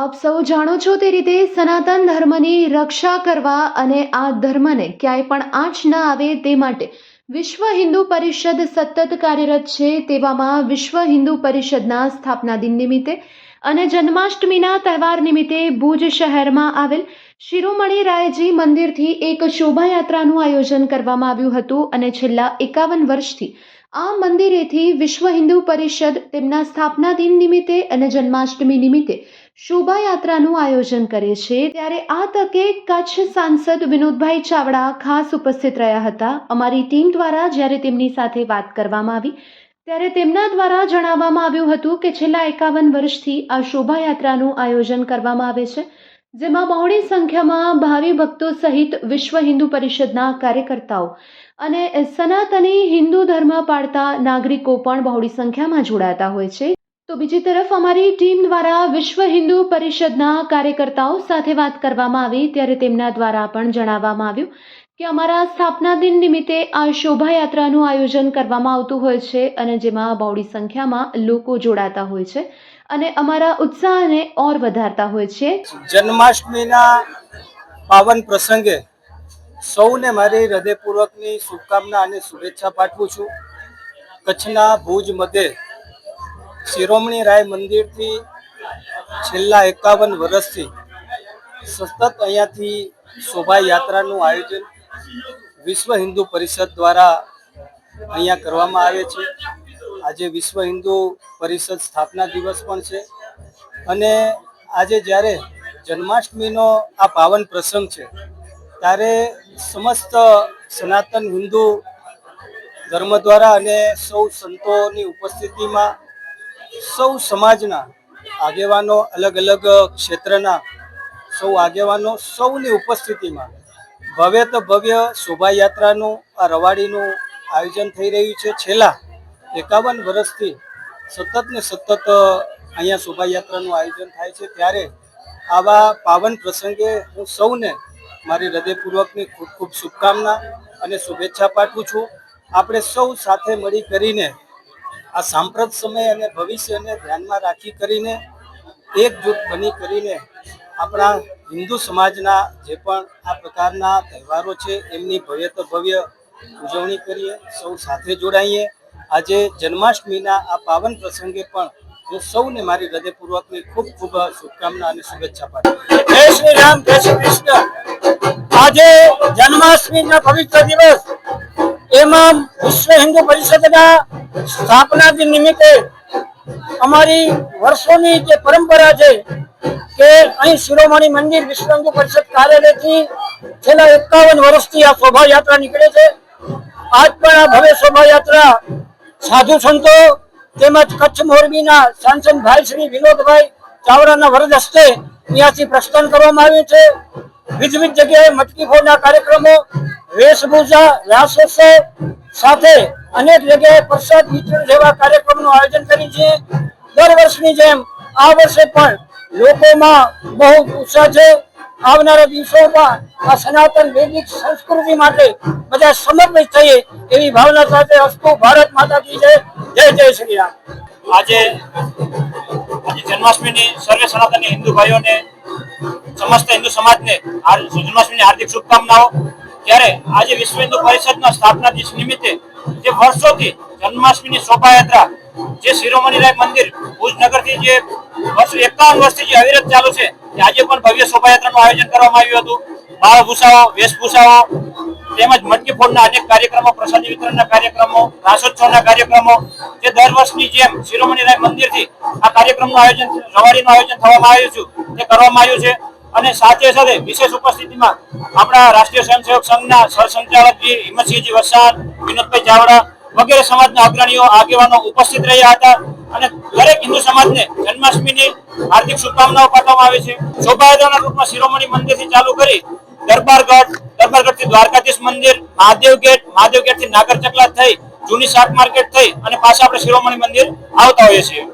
આપ સૌ જાણો છો તે રીતે સનાતન ધર્મની રક્ષા કરવા અને આ ધર્મને ક્યાંય પણ આંચ ન આવે તે માટે વિશ્વ હિન્દુ પરિષદ સતત કાર્યરત છે તેવામાં વિશ્વ હિન્દુ પરિષદના સ્થાપના દિન નિમિત્તે અને જન્માષ્ટમીના તહેવાર નિમિત્તે ભુજ શહેરમાં આવેલ શિરોમણી રાયજી મંદિરથી એક શોભાયાત્રાનું આયોજન કરવામાં આવ્યું હતું અને છેલ્લા એકાવન વર્ષથી આ મંદિરેથી વિશ્વ હિન્દુ પરિષદ તેમના સ્થાપના દિન નિમિત્તે અને જન્માષ્ટમી નિમિત્તે શોભાયાત્રાનું આયોજન કરે છે, ત્યારે આ તકે કચ્છ સાંસદ વિનોદભાઈ ચાવડા ખાસ ઉપસ્થિત રહ્યા હતા. અમારી ટીમ દ્વારા જ્યારે તેમની સાથે વાત કરવામાં આવી, ત્યારે તેમના દ્વારા જણાવવામાં આવ્યું હતું કે છેલ્લા એકાવન વર્ષથી આ શોભાયાત્રાનું આયોજન કરવામાં આવે છે, જેમાં બહોળી સંખ્યામાં ભાવિ ભક્તો સહિત વિશ્વ હિન્દુ પરિષદના કાર્યકર્તાઓ અને સનાતની હિન્દુ ધર્મ પાળતા નાગરિકો પણ બહોળી સંખ્યામાં જોડાતા હોય છે. તો બીજી તરફ અમારી ટીમ દ્વારા વિશ્વ હિન્દુ પરિષદના કાર્યકર્તાઓ સાથે વાત કરવામાં આવી, ત્યારે તેમના દ્વારા પણ જણાવવામાં આવ્યું કે અમારા સ્થાપના દિન નિમિત્તે આ શોભાયાત્રાનું આયોજન કરવામાં આવતું હોય છે અને જેમાં બહોળી સંખ્યામાં લોકો જોડાતા હોય છે અને અમારા ઉત્સાહને ઓર વધારતા હોય છે. જન્માષ્ટમીના પાવન પ્રસંગે સૌને મારી હૃદયપૂર્વકની શુભકામના અને શુભેચ્છા પાઠવું છું. કચ્છના ભુજ મધ્યે શિરોમણી રાય મંદિરથી છેલ્લા એકાવન વર્ષથી સતત અહીંયાથી શોભાયાત્રાનું આયોજન વિશ્વ હિન્દુ પરિષદ દ્વારા અહીંયા કરવામાં આવે છે. આજે વિશ્વ હિન્દુ પરિષદ સ્થાપના દિવસ પણ છે અને આજે જ્યારે જન્માષ્ટમીનો આ પાવન પ્રસંગ છે, ત્યારે સમસ્ત સનાતન હિન્દુ ધર્મ દ્વારા અને સૌ સંતોની ઉપસ્થિતિમાં સૌ સમાજના આગેવાનો અલગ અલગ ક્ષેત્રના સૌ આગેવાનો સૌની ઉપસ્થિતિમાં ભવ્ય તો ભવ્ય શોભાયાત્રાનું, આ રવાડીનું આયોજન થઈ રહ્યું છે. છેલ્લા એકાવન વર્ષથી સતત ને સતત અહીંયા શોભાયાત્રાનું આયોજન થાય છે. ત્યારે આવા પાવન પ્રસંગે હું સૌને મારી હૃદયપૂર્વકની ખૂબ ખૂબ શુભકામના અને શુભેચ્છા પાઠવું છું. આપણે સૌ સાથે મળી કરીને આ સાંપ્રત સમય અને ભવિષ્યને ધ્યાનમાં રાખી કરીને એકજૂથ બની કરીને આપણા હિન્દુ સમાજના જે પણ આ પ્રકારના તહેવારો છે, એમની ભવ્ય તો ભવ્ય ઉજવણી કરીએ, સૌ સાથે જોડાઈએ. આજે જન્માષ્ટમીના આ પાવન પ્રસંગે પણ હું સૌને મારી હૃદયપૂર્વકની ખૂબ ખૂબ શુભકામના અને શુભેચ્છા પાઠવું જય શ્રી રામ, જય શ્રી કૃષ્ણ. આજે જન્માષ્ટમીના પવિત્ર દિવસ. એમાં વિશ્વ હિન્દુ પરિષદના સ્થાપના દિન નિમિત્તે અમારી વર્ષોની જે પરંપરા છે કે અહીં શિરોમણી મંદિર વિશ્વ હિન્દુ પરિષદ કાર્યાલયથી છેલ્લા એકાવન વર્ષથી આ શોભાયાત્રા નીકળે છે. આજ પણ આ ભવ્ય શોભાયાત્રા સાધુ સંતો તેમજ કચ્છ મોરબીના સાંસદ ભાઈ શ્રી વિનોદભાઈ ચાવડાના વરદ હસ્તે અહીંયાથી પ્રસ્થાન કરવામાં આવ્યું છે. વિવિધ જગ્યાએ મટકી ફોડના કાર્યક્રમો વેશભૂષા રાસોત્સવ સાથે અનેક જગ્યાએ પ્રસાદ વિતરણ જેવા કાર્યક્રમનું આયોજન કરી છે. દર વર્ષની જેમ આ વર્ષે પણ લોકોમાં બહુ ઉત્સાહ છે. આવનારા દિવસોમાં આ સનાતન વૈદિક સંસ્કૃતિ માટે બધા સમર્પિત થઈએ એવી ભાવના સાથે અસ્તુ ભારત માતા કી જય જય જય શ્રી રામ આજે આજે જન્માષ્ટમીની સર્વે સનાતન હિન્દુ ભાઈઓને, સમસ્ત હિન્દુ સમાજને જન્માષ્ટમીની હાર્દિક શુભકામનાઓ. ત્યારે આજે વિશ્વ હિન્દુ પરિષદના સ્થાપના દિવસ નિમિત્તે જે વર્ષોથી જન્માષ્ટમીની શોભાયાત્રા, જે શિરોમણી રાય મંદિર ભુજનગરથી જે વર્ષ એકાવન વર્ષથી જે અવિરત ચાલુ છે આજે પણ ભવ્ય શોભાયાત્રાનું આયોજન કરવામાં આવ્યું હતું. બાળભૂષાઓ, વેશભૂષાઓ તેમજ મટકી ફોડના અનેક કાર્યક્રમો, પ્રસાદી વિતરણના કાર્યક્રમો, રાસોત્સવના કાર્યક્રમો, જે દર વર્ષની જેમ શિરોમણી રાય મંદિરથી આ કાર્યક્રમનું આયોજન રવાડીનું આયોજન થવામાં આવ્યું છે. તે કરવામાં આવ્યું છે. અને સાથે સાથે વિશેષ ઉપસ્થિતિમાં આપણા રાષ્ટ્રીય સ્વયંસેવક સંઘના સરસંચાલકજી હિંમતસિંહજી વસાદ, વિનોદભાઈ ચાવડા વગેરે સમાજના અગ્રણીઓ, આગેવાનો ઉપસ્થિત રહ્યા હતા અને દરેક હિન્દુ સમાજને જન્માષ્ટમીની હાર્દિક શુભકામનાઓ પાઠવવામાં આવે છે. શોભાયાત્રાના રૂપમાં શિરોમણી મંદિરથી ચાલુ કરી દરબારગઢ દરબારગઢથી દ્વારકાધીશ મંદિર, મહાદેવ ગેટ, મહાદેવ ગેટથી નાગર ચકલા થઈ જૂની શાક માર્કેટ થઈ અને પાછા આપણે શિરોમણી મંદિર આવતા હોઈએ છીએ.